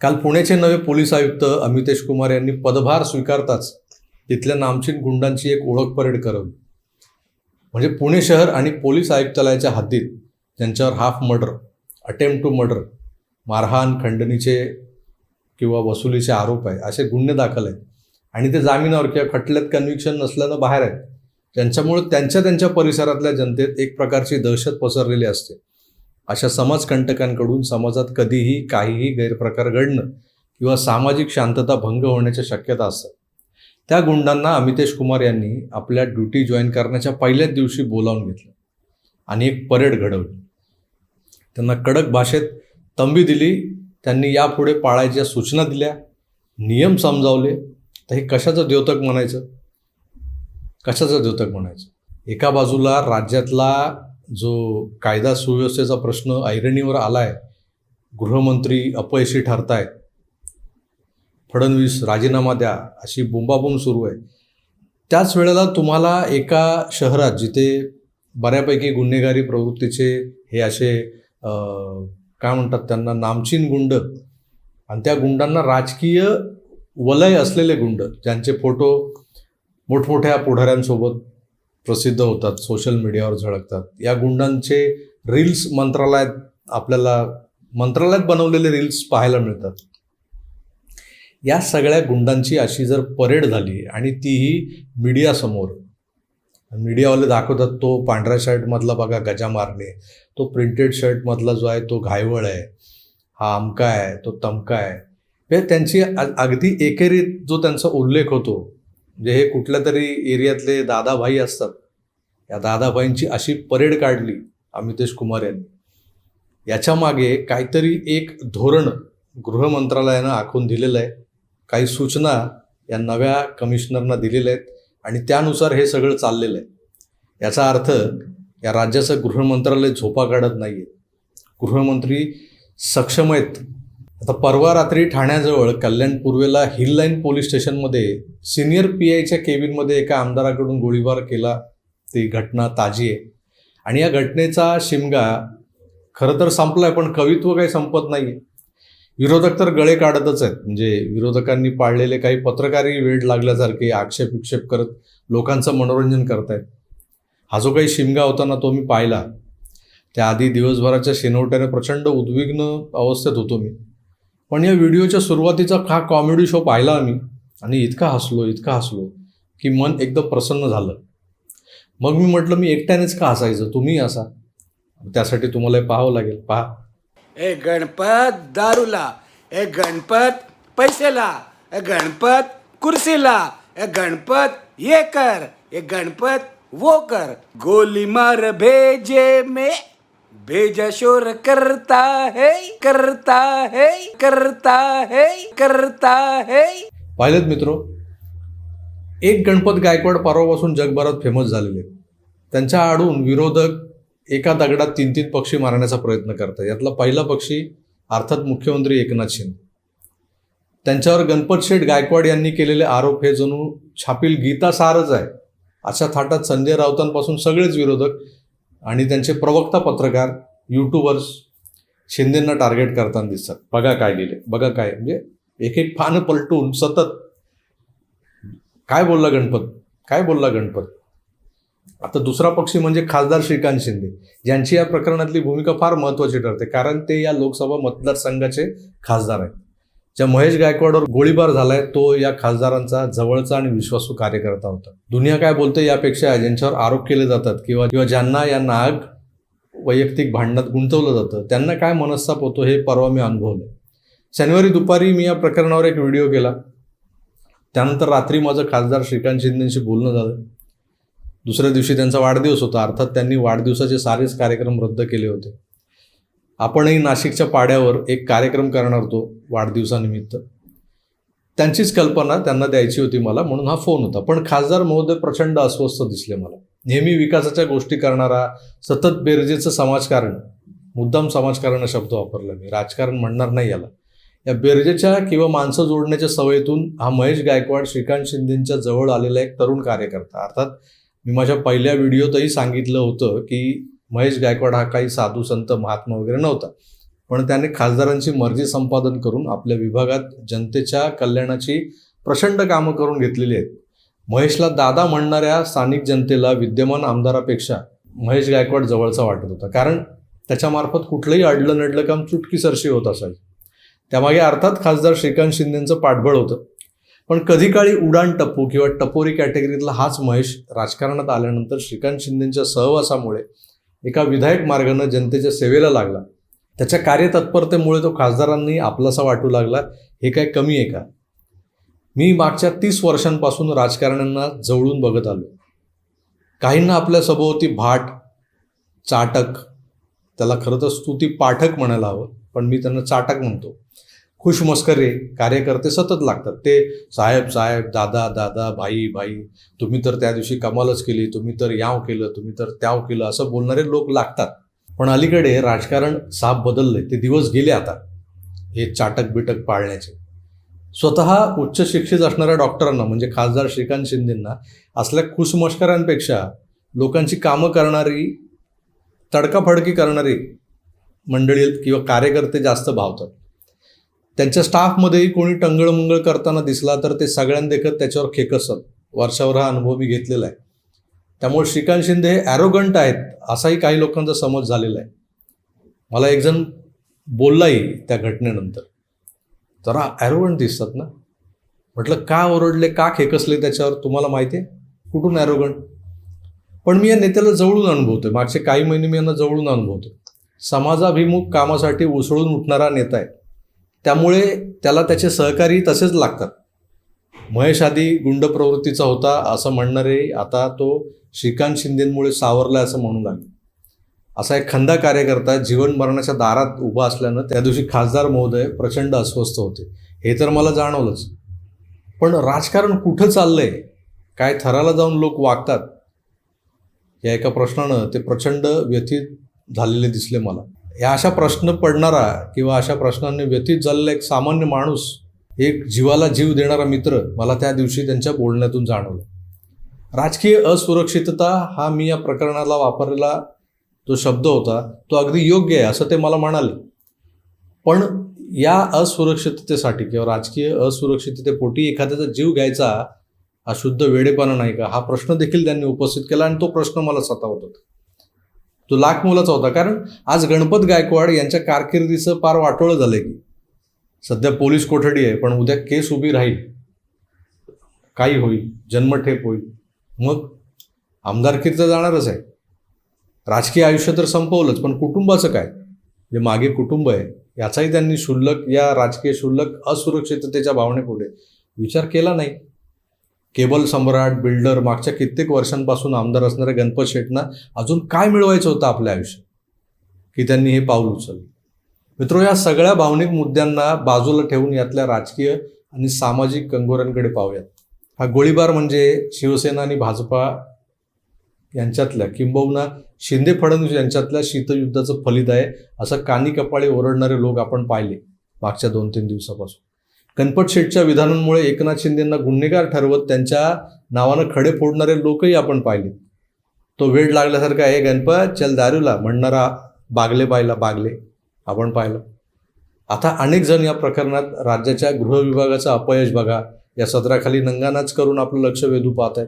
काल पुण्याचे नवे पोलीस आयुक्त अमितेश कुमार यांनी पदभार स्वीकारताच तिथल्या नामचीन गुंडांची एक ओळख परेड करवली. म्हणजे पुणे शहर आणि पोलीस आयुक्तालयाच्या हद्दीत त्यांच्यावर half murder attempt to murder मारहाण खंडणीचे किंवा वसुलीचे आरोप आहे असे गुन्हे दाखल आहेत. आणि ते जामिनावर किंवा खटल्यात कन्व्हिक्शन नसल्यानं बाहेर आहेत. ज्यांच्यामुळे त्यांच्या त्यांच्या परिसरातल्या जनतेत एक प्रकारची दहशत पसरलेली असते. अशा समाजकंटकांकडून समाजात कधीही काहीही गैरप्रकार घडणं किंवा सामाजिक शांतता भंग होण्याच्या शक्यता असतात. त्या गुंडांना अमितेश कुमार यांनी आपल्या ड्युटी जॉईन करण्याच्या पहिल्याच दिवशी बोलावून घेतलं आणि एक परेड घडवली. त्यांना कडक भाषेत तंबी दिली त्यांनी यापुढे पाळायच्या सूचना दिल्या नियम समजावले. तर हे कशाचं द्योतक म्हणायचं? कशाचं द्योतक म्हणायचं? एका बाजूला राज्यातला जो कायदा सुव्यवस्थेचा प्रश्न ऐरणीवर आला आहे गृहमंत्री अपयशी ठरतायत फडणवीस राजीनामा द्या अशी बोंबाबोंब सुरू आहे. त्याच वेळेला तुम्हाला एका शहरात जिथे बऱ्यापैकी गुन्हेगारी प्रवृत्तीचे हे असे काय म्हणतात त्यांना नामचीन गुंड आणि त्या गुंडांना राजकीय वलय असलेले गुंड ज्यांचे फोटो मोठमोठ्या पुढाऱ्यांसोबत प्रसिद्ध होतात सोशल मीडियावर झळकतात. या गुंडांचे रील्स मंत्रालयात आपल्याला मंत्रालयात बनवलेले रील्स पाहायला मिळतात. या सगळ्या गुंडांची अशी जर परेड झाली आणि तीही मीडियासमोर मीडियावाले दाखवतात तो पांढऱ्या शर्टमधला बघा गजा मारणे तो प्रिंटेड शर्टमधला जो आहे तो घायवळ आहे हा अमका आहे तो तमका आहे. हे त्यांची अगदी एकेरीत जो त्यांचा उल्लेख होतो म्हणजे हे कुठल्या तरी एरियातले दादाभाई असतात. या दादाभाईंची अशी परेड काढली अमितेश कुमार यांनी. याच्या मागे काहीतरी एक धोरण गृह मंत्रालयानं आखून दिलेलं आहे. काही सूचना या नव्या कमिशनरना दिलेल्या आहेत आणि त्यानुसार हे सगळं चाललेलं आहे. याचा अर्थ या राज्याचं गृह मंत्रालय झोपा काढत नाही आहे गृहमंत्री सक्षम आहेत. आता परवा रात्री ठाण्याजवळ कल्याण पूर्वेला हिल लाईन पोलीस स्टेशनमध्ये सिनियर पी आयच्या केबिनमध्ये एका आमदाराकडून गोळीबार केला. ती घटना ताजी आहे. आणि या घटनेचा शिमगा खरं तर संपलाय पण कवित्व काही संपत नाही विरोधक तर गळे काढतच आहेत. म्हणजे विरोधकांनी पाळलेले काही पत्रकारी वेळ लागल्यासारखे आक्षेप विक्षेप करत लोकांचं मनोरंजन करतायत. हा जो काही शिमगा होता ना तो मी पाहिला. त्याआधी दिवसभराच्या शेनवट्याने प्रचंड उद्विग्न अवस्थेत होतो मी. पण या व्हिडिओच्या सुरुवातीचा हा कॉमेडी शो पाहिला आम्ही. आणि इतका हसलो इतका हसलो की मन एकदम प्रसन्न झालं. मग मी म्हटलं मी एकट्यानेच का हसायचं? तुम्ही असा त्यासाठी तुम्हाला हे पाहावं लागेल. पहा. ए गणपत दारूला ए गणपत पैसेला ए गणपत कुर्सीला ए गणपत ये कर ए गणपत वो कर. गोली मार भेजे में बेजशोर करता है करता है करता है करता है. पाहिलेत मित्रो एक गणपत गायकवाड परवापासून जगभरात फेमस झालेले. त्यांच्या आडून विरोधक एका दगडात तीन तीन पक्षी मारण्याचा प्रयत्न करतात. यातला पहिला पक्षी अर्थात मुख्यमंत्री एकनाथ शिंदे. त्यांच्यावर गणपत शेठ गायकवाड यांनी केलेले आरोप हे जणू छापील गीता सारच आहे. अशा थाटात संजय राऊतांपासून सगळेच विरोधक आणि त्यांचे प्रवक्ता पत्रकार यूट्यूबर्स शिंदेंना टार्गेट करताना दिसतात. बघा काय लिहिले. बघा काय म्हणजे एक एक पानं पलटून सतत. काय बोलला गणपत? काय बोलला गणपत? आता दुसरा पक्षी म्हणजे खासदार श्रीकांत शिंदे. ज्यांची या प्रकरणातली भूमिका फार महत्त्वाची ठरते कारण ते या लोकसभा मतदारसंघाचे खासदार आहेत. ज्या महेश गायकवाडवर गोळीबार झालाय तो या खासदारांचा जवळचा आणि विश्वासू कार्यकर्ता होता. दुनिया काय बोलते यापेक्षा ज्यांच्यावर आरोप केले जातात किंवा किंवा ज्यांना या नाग वैयक्तिक भांडणात गुंतवलं जातं त्यांना काय मनस्ताप होतो हे परवा मी अनुभवलं शनिवारी दुपारी मी या प्रकरणावर एक व्हिडिओ केला. त्यानंतर रात्री माझं खासदार श्रीकांत शिंदेशी बोलणं झालं. दुसऱ्या दिवशी त्यांचा वाढदिवस होता अर्थात त्यांनी वाढदिवसाचे सारेच कार्यक्रम रद्द केले होते. आपणही नाशिकच्या पाड्यावर एक कार्यक्रम करणार होतो वाढदिवसानिमित्त. त्यांचीच कल्पना त्यांना द्यायची होती मला म्हणून हा फोन होता. पण खासदार महोदय प्रचंड अस्वस्थ दिसले मला. नेहमी विकासाच्या गोष्टी करणारा सतत बेरजेचं समाजकारण मुद्दाम समाजकारण हा शब्द वापरला मी. राजकारण म्हणणार नाही याला. या बेरजेच्या किंवा माणसं जोडण्याच्या सवयीतून हा महेश गायकवाड श्रीकांत शिंदेच्या जवळ आलेला एक तरुण कार्यकर्ता. अर्थात मी माझ्या पहिल्या व्हिडिओतही सांगितलं होतं की महेश गायकवाड हा काही साधू संत महात्मा वगैरे नव्हता. पण त्याने खासदारांची मर्जी संपादन करून आपल्या विभागात जनतेच्या कल्याणाची प्रचंड कामं करून घेतलेली आहेत. महेशला दादा म्हणणाऱ्या स्थानिक जनतेला विद्यमान आमदारापेक्षा महेश गायकवाड जवळचा वाटत होता. कारण त्याच्यामार्फत कुठलंही अडलं नडलं काम चुटकीसरशी होत असायचं. त्यामागे अर्थात खासदार श्रीकांत शिंदेचं पाठबळ होतं. पण कधी काळी उडाण टप्पू किंवा टपोरी कॅटेगरीतला हाच महेश राजकारणात आल्यानंतर श्रीकांत शिंदेच्या सहवासामुळे एका विधायक मार्गानं जनतेच्या सेवेला लागला. त्याच्या कार्यतत्परतेमुळे तो खासदारांनी आपलासा वाटू लागला. हे काय कमी आहे का? मी मागच्या तीस वर्षांपासून राजकारण्यांना जवळून बघत आलो. काहींना आपल्या सभोवती भाट चाटक त्याला खरं तर स्तुती पाठक म्हणायला हवं पण मी त्यांना चाटक म्हणतो. खुशमस्करे कार्यकर्ते सतत लागतात. ते साहेब साहेब दादा दादा भाई भाई तुम्ही तर त्या दिवशी कमालच केली तुम्ही तर याव केलं तुम्ही तर त्याव केलं असं बोलणारे लोक लागतात. पण अलीकडे राजकारण साफ बदललंय. ते दिवस गेले आता हे चाटक बिटक पाळण्याचे. स्वतः उच्च शिक्षित असणाऱ्या डॉक्टरांना म्हणजे खासदार श्रीकांत शिंदेंना असल्या खुशमस्करांपेक्षा लोकांची कामं करणारी तडकाफडकी करणारी मंडळी किंवा कार्यकर्ते जास्त भावतात. त्यांच्या स्टाफमध्येही कोणी टंगळमंगळ करताना दिसला तर ते सगळ्यांदेखत त्याच्यावर खेकसत. वर्षावर हा अनुभव मी घेतलेला आहे. त्यामुळे श्रीकांत शिंदे हे ॲरोगंट आहेत असाही काही लोकांचा समज झालेला आहे. मला एकजण बोललाही त्या घटनेनंतर. जरा ॲरोगंट दिसतात ना? म्हटलं का ओरडले का खेकसले त्याच्यावर? तुम्हाला माहिती आहे? कुठून ॲरोगंट पण मी या नेत्याला जवळून अनुभवतोय. मागचे काही महिने मी यांना जवळून अनुभवतो समाजाभिमुख कामासाठी उसळून उठणारा नेता आहे. त्यामुळे त्याला त्याचे सहकारी तसेच लागतात. महेश आधी गुंड प्रवृत्तीचा होता असं म्हणणारे आता तो श्रीकांत शिंदेमुळे सावरला असं म्हणू लागले. असा एक खंदा कार्यकर्ता जीवन मरणाच्या दारात उभा असल्यानं त्या दिवशी खासदार महोदय प्रचंड अस्वस्थ होते. हे तर मला जाणवलंच. पण राजकारण कुठं चाललंय? काय थराला जाऊन लोक वागतात? या एका प्रश्नानं ते प्रचंड व्यथित झालेले दिसले मला. या अशा प्रश्न पडणारा किंवा अशा प्रश्नांनी व्यतीत झालेला एक सामान्य माणूस एक जीवाला जीव देणारा मित्र मला त्या दिवशी त्यांच्या बोलण्यातून जाणवलं. राजकीय असुरक्षितता हा मी या प्रकरणाला वापरलेला जो शब्द होता तो अगदी योग्य आहे असं ते मला म्हणाले. पण या असुरक्षिततेसाठी किंवा राजकीय असुरक्षिततेपोटी एखाद्याचा जीव घ्यायचा हा शुद्ध वेडेपणा नाही का? हा प्रश्न देखील त्यांनी उपस्थित केला आणि तो प्रश्न मला सतावत होता. तो लाख मोलाचा होता. कारण आज गणपत गायकवाड यांच्या कारकिर्दीचं पार वाटोळं झालंय की. सध्या पोलीस कोठडी आहे पण उद्या केस उभी राहील. काही होईल जन्मठेप होईल. मग आमदारकीत तर जाणारच आहे. राजकीय आयुष्य तर संपवलंच पण कुटुंबाचं काय? जे मागे कुटुंब आहे याचाही त्यांनी शुल्लक या राजकीय शुल्लक असुरक्षिततेच्या भावनेपुढे विचार केला नाही. केबल सम्राट बिल्डर मागच्या कित्येक वर्षांपासून आमदार असणाऱ्या गणपत शेटना अजून काय मिळवायचं होतं आपल्या आयुष्यात? की त्यांनी हे पाऊल उचललं. मित्रो या सगळ्या भावनिक मुद्द्यांना बाजूला ठेवून यातल्या राजकीय आणि सामाजिक कंगोऱ्यांकडे पाहूयात. हा गोळीबार म्हणजे शिवसेना आणि भाजपा यांच्यातल्या किंबहुना शिंदे फडणवीस यांच्यातल्या शीतयुद्धाचं फलित आहे असं कानी कपाळी ओरडणारे लोक आपण पाहिले मागच्या दोन तीन दिवसापासून. गणपत शेठच्या विधानांमुळे एकनाथ शिंदेंना गुन्हेगार ठरवत त्यांच्या नावानं खडे फोडणारे लोकही आपण पाहिले. तो वेळ लागल्यासारखा आहे गणपत. चल दारूला म्हणणारा बागले बायला बागले. आपण पाहिलं. आता अनेक जण या प्रकरणात राज्याच्या गृहविभागाचा अपयश बघा. या सदराखाली नंगानाच करून आपलं लक्ष वेधू पाहत आहे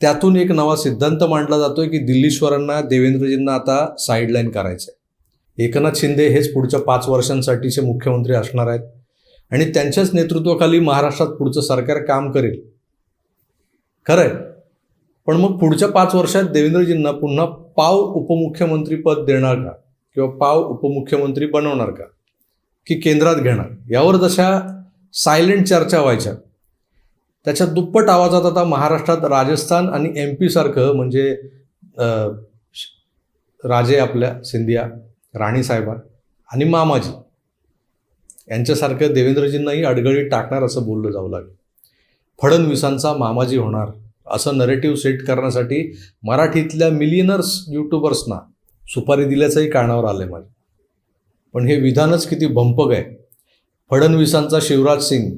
त्यातून एक नवा सिद्धांत मांडला जातोय की दिल्लीश्वरांना देवेंद्रजींना आता साईडलाईन करायचं आहे एकनाथ शिंदे हेच पुढच्या पाच वर्षांसाठीचे मुख्यमंत्री असणार आहेत. आणि त्यांच्याच नेतृत्वाखाली महाराष्ट्रात पुढचं सरकार काम करेल. खरं आहे पण मग पुढच्या पाच वर्षात देवेंद्रजींना पुन्हा पाव उपमुख्यमंत्रीपद देणार का? किंवा पाव उपमुख्यमंत्री बनवणार का? की केंद्रात घेणार? यावर जशा सायलेंट चर्चा व्हायच्या त्याच्या दुप्पट आवाजात आता महाराष्ट्रात राजस्थान आणि एम पीसारखं म्हणजे राजे आपल्या सिंधिया राणीसाहेबा आणि मामाजी यांच्यासारखं देवेंद्रजींनाही अडगळीत टाकणार असं बोललं जाऊ लागलं. फडणवीसांचा मामाजी होणार असं नरेटिव्ह सेट करण्यासाठी मराठीतल्या मिलियनर्स युट्यूबर्सना सुपारी दिल्याचंही कानावर आलं आहे माझं पण हे विधानच किती भंपक आहे. फडणवीसांचा शिवराज सिंग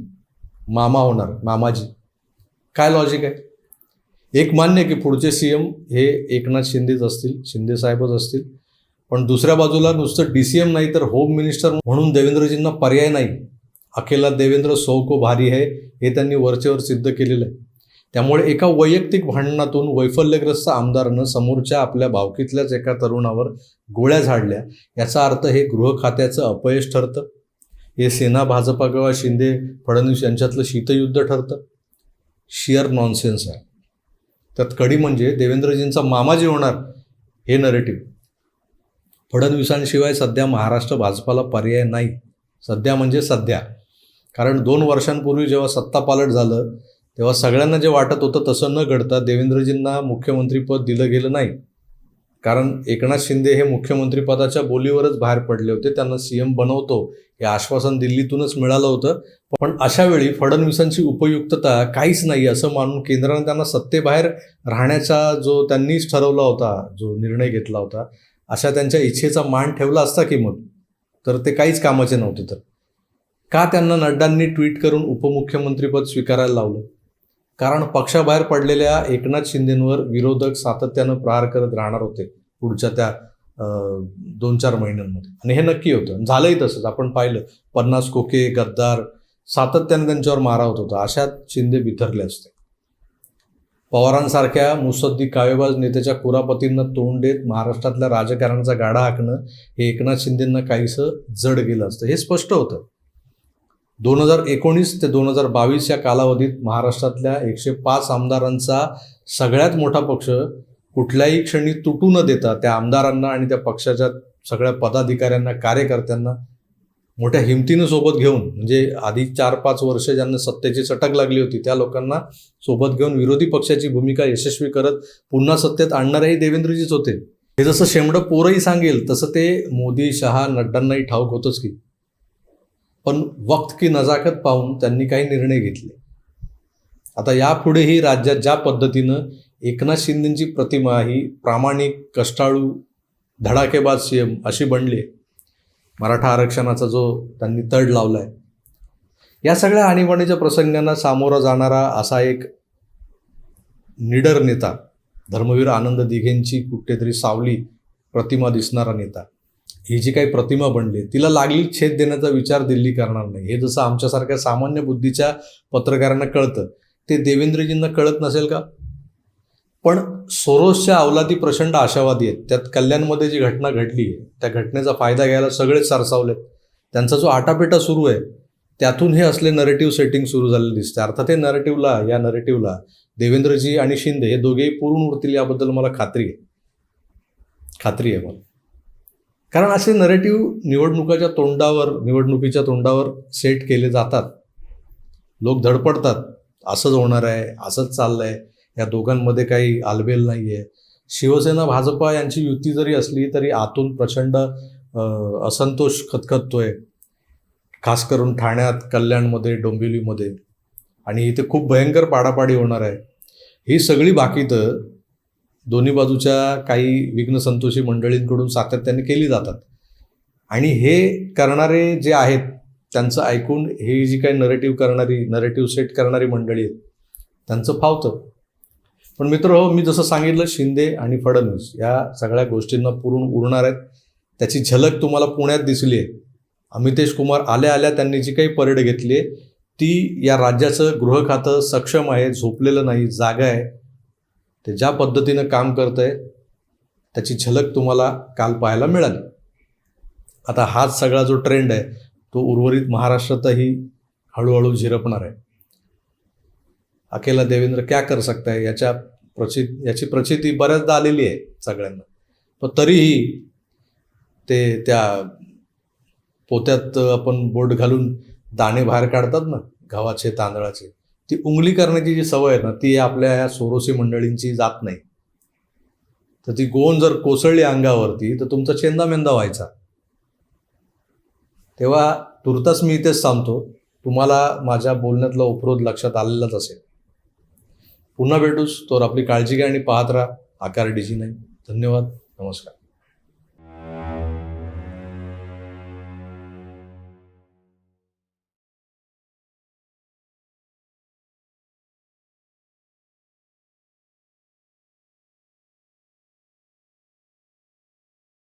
मामा होणार मामाजी. काय लॉजिक आहे? एक मान्य की पुढचे सी एम हे एकनाथ शिंदेच असतील शिंदे साहेबच असतील. पण दुसऱ्या बाजूला नुसतं डी सी एम नाही तर होम मिनिस्टर म्हणून देवेंद्रजींना पर्याय नाही. अखेला देवेंद्र सौको भारी आहे हे त्यांनी वरचेवर सिद्ध केलेलं आहे. त्यामुळे एका वैयक्तिक भांडणातून वैफल्यग्रस्त आमदारानं समोरच्या आपल्या भावकीतल्याच एका तरुणावर गोळ्या झाडल्या. याचा अर्थ हे गृह खात्याचं अपयश ठरतं. हे सेना भाजपा किंवा शिंदे फडणवीस यांच्यातलं शीतयुद्ध ठरतं. शिअर नॉनसेन्स आहे. त्यात कडी म्हणजे देवेंद्रजींचा मामा जे होणार हे नरेटिव्ह फडणवीसांशिवाय सध्या महाराष्ट्र भाजपाला पर्याय नाही. सध्या म्हणजे सध्या. कारण दोन वर्षांपूर्वी जेव्हा सत्तापालट झालं तेव्हा सगळ्यांना जे वाटत होतं तसं न घडता देवेंद्रजींना मुख्यमंत्रीपद दिलं गेलं नाही. कारण एकनाथ शिंदे हे मुख्यमंत्रीपदाच्या बोलीवरच बाहेर पडले होते. त्यांना सी एम बनवतो हे आश्वासन दिल्लीतूनच मिळालं होतं. पण अशावेळी फडणवीसांची उपयुक्तता काहीच नाही असं मानून केंद्राने त्यांना सत्तेबाहेर राहण्याचा जो त्यांनीच ठरवला होता जो निर्णय घेतला होता अशा त्यांच्या इच्छेचा मान ठेवला असता की मग? तर ते काहीच कामाचे नव्हते तर. का त्यांना नड्डांनी ट्विट करून उपमुख्यमंत्रीपद स्वीकारायला लावलं? कारण पक्षाबाहेर पडलेल्या एकनाथ शिंदेंवर विरोधक सातत्यानं प्रहार करत राहणार होते पुढच्या त्या दोन चार महिन्यांमध्ये. आणि हे नक्की होतं. झालंही तसंच. आपण पाहिलं. पन्नास कोके गद्दार सातत्यानं त्यांच्यावर मारा होत होता. अशात शिंदे बिथरले असते. पवारांसारख्या मुसद्दी कावेबाज नेत्याच्या कुरापतींना तोंड देत महाराष्ट्रातल्या राजकारणाचा गाडा हाकणं हे एकनाथ शिंदेंना काहीसं जड गेलं असतं. हे स्पष्ट होतं. दोन हजार एकोणीस ते दोन हजार बावीस या कालावधीत महाराष्ट्रातल्या एकशे पाच आमदारांचा सगळ्यात मोठा पक्ष कुठल्याही क्षणी तुटू न देता त्या आमदारांना आणि त्या पक्षाच्या सगळ्या पदाधिकाऱ्यांना कार्यकर्त्यांना मोठ्या हिमतीनं सोबत घेऊन म्हणजे आधी चार पाच वर्ष ज्यांना सत्तेची चटक लागली होती त्या लोकांना सोबत घेऊन विरोधी पक्षाची भूमिका यशस्वी करत पुन्हा सत्तेत आणणारेही देवेंद्रजीच होते. हे जसं शेमडं पोरही सांगेल तसं ते मोदी शहा नड्डांनाही ठाऊक होतंच की. पण वक्त की नजाकत पाहून त्यांनी काही निर्णय घेतले. आता यापुढेही राज्यात ज्या पद्धतीनं एकनाथ शिंदेची प्रतिमा ही प्रामाणिक कष्टाळू धडाकेबाज सी एम अशी बनली आहे मराठा आरक्षणाचा जो त्यांनी तड लावला आहे या सगळ्या आणीबाणीच्या प्रसंगांना सामोरा जाणारा असा एक निडर नेता धर्मवीर आनंद दिघेंची कुठेतरी सावली प्रतिमा दिसणारा नेता ही जी काही प्रतिमा बनली तिला लागली छेद देण्याचा विचार दिल्ली करणार नाही. हे जसं आमच्यासारख्या सामान्य बुद्धीच्या पत्रकारांना कळतं ते देवेंद्रजींना कळत नसेल का? पण सोरोसच्या अवलादी प्रचंड आशावादी आहेत. त्यात कल्याणमध्ये जी घटना घडली आहे त्या घटनेचा फायदा घ्यायला सगळेच सरसावलेत. त्यांचा जो आटापेटा सुरू आहे त्यातून हे असले नरेटिव्ह सेटिंग सुरू झालेलं दिसतं. अर्थात हे नरेटिव्हला या नरेटिव्हला देवेंद्रजी आणि शिंदे हे दोघेही पूर्ण उरतील याबद्दल मला खात्री आहे. खात्री आहे मला. कारण असे नरेटिव्ह निवडणुकाच्या तोंडावर निवडणुकीच्या तोंडावर सेट केले जातात. लोक धडपडतात. असंच होणार आहे असंच चाललंय. या दोघांमध्ये काही आलबेल नाही आहे शिवसेना भाजपा यांची युती जरी असली तरी आतून प्रचंड असंतोष खतखततोय. खास करून ठाण्यात कल्याणमध्ये डोंबिवलीमध्ये. आणि इथे खूप भयंकर पाडापाडी होणार आहे. ही सगळी बाकीतं दोन्ही बाजूच्या काही विघ्नसंतोषी मंडळींकडून सातत्याने केली जातात. आणि हे करणारे जे आहेत त्यांचं ऐकून ही जी काही नरेटिव्ह करणारी नरेटिव्ह सेट करणारी मंडळी आहेत त्यांचं फावतं. पण मित्र मी जसं सांगितलं शिंदे आणि फडणवीस या सगळ्या गोष्टींना पुरून उरणार आहेत. त्याची झलक तुम्हाला पुण्यात दिसली आहे. अमितेश कुमार आल्या आल्या त्यांनी जी काही परेड घेतली आहे ती या राज्याचं गृह खातं सक्षम आहे झोपलेलं नाही जागा आहे. ते ज्या पद्धतीनं काम करत आहे त्याची झलक तुम्हाला काल पाहायला मिळाली. आता हाच सगळा जो ट्रेंड आहे तो उर्वरित महाराष्ट्रातही हळूहळू झिरपणार आहे. अकेला देवेंद्र क्या कर सकता है? याच्या प्रचित याची प्रचिती बऱ्याचदा आलेली आहे सगळ्यांना. पण तरीही ते त्या पोत्यात आपण बोट घालून दाणे बाहेर काढतात ना गव्हाचे तांदळाचे ती उंगली करण्याची जी सवय आहे ना ती आपल्या या सोरोसी मंडळींची जात नाही. तर ती गोण जर कोसळली अंगावरती तर तुमचा चेंदामेंदा व्हायचा. तेव्हा तुर्तास मी इथेच सांगतो तुम्हाला माझ्या बोलण्यातला उपरोध लक्षात आलेलाच असेल. पुन्हा भेटूच. तर आपली काळजी घ्या आणि पाहत राहा. आकार डिजी नाही. धन्यवाद. नमस्कार.